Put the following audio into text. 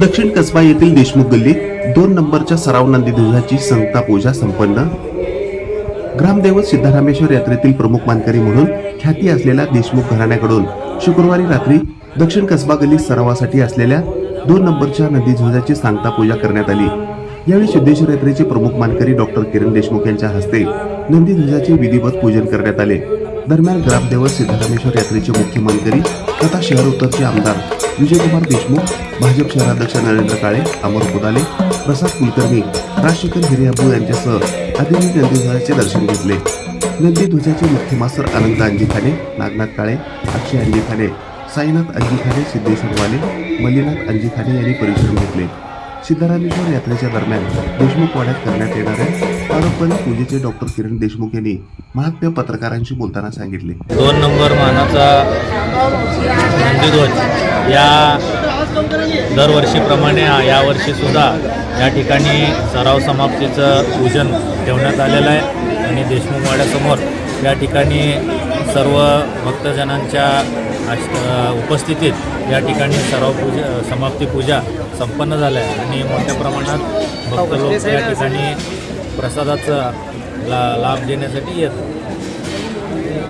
दक्षिण कसबा येथील देशमुख गल्लीत दोन नंबरच्या सराव नंदी ध्वजाची संगता पूजा संपन्न. ग्रामदैवत सिद्धारामेश्वर यात्रेतील प्रमुख मानकरी म्हणून ख्याती असलेल्या देशमुख घराण्याकडून शुक्रवारी रात्री दक्षिण कसबा गल्ली सरावासाठी असलेल्या दोन नंबरच्या नंदी ध्वजाची सांगता पूजा करण्यात आली. यावेळी सिद्धेश्वर यात्रेचे प्रमुख मानकरी डॉक्टर किरण देशमुख यांच्या हस्ते नंदी ध्वजाचे विधिवत पूजन करण्यात आले. दरम्यान ग्रामदेवत सिद्धरामेश्वर यात्रेचे मुख्य मानकरी तथा शहर उत्तरचे आमदार विजयकुमार देशमुख भाजप शहराध्यक्ष नरेंद्र काळे अमर कुदाले प्रसाद कुलकर्णी राजशेखर हिरियाबू यांच्यासह आदींनी नंदीध्वजाचे दर्शन घेतले. नंदीध्वजाचे मुख्य मास्तर अनंत अंजिखाने नागनाथ काळे अक्षय अंजिखाने साईनाथ अंजिखाने सिद्धेश्वर वाले मल्लीनाथ अंजिखाने यांनी परिश्रम घेतले. सिद्धारामेश्वर यात्रेच्या दरम्यान देशमुख वाड्यात करण्यात येणाऱ्या पारंपरिक पूजेचे डॉक्टर किरण देशमुख यांनी महात्म्य पत्रकारांशी बोलताना सांगितले. दोन नंबर मानाचा या दरवर्षीप्रमाणे यावर्षीसुद्धा या ठिकाणी सराव समाप्तीचं पूजन ठेवण्यात आलेलं आहे. आणि देशमुख वाड्यासमोर या ठिकाणी सर्व भक्तजनांच्या उपस्थितीत या ठिकाणी सराव पूजा समाप्ती पूजा संपन्न झाल्या आहे. आणि मोठ्या प्रमाणात भक्त लोक या ठिकाणी प्रसादाचा ला लाभ देण्यासाठी येत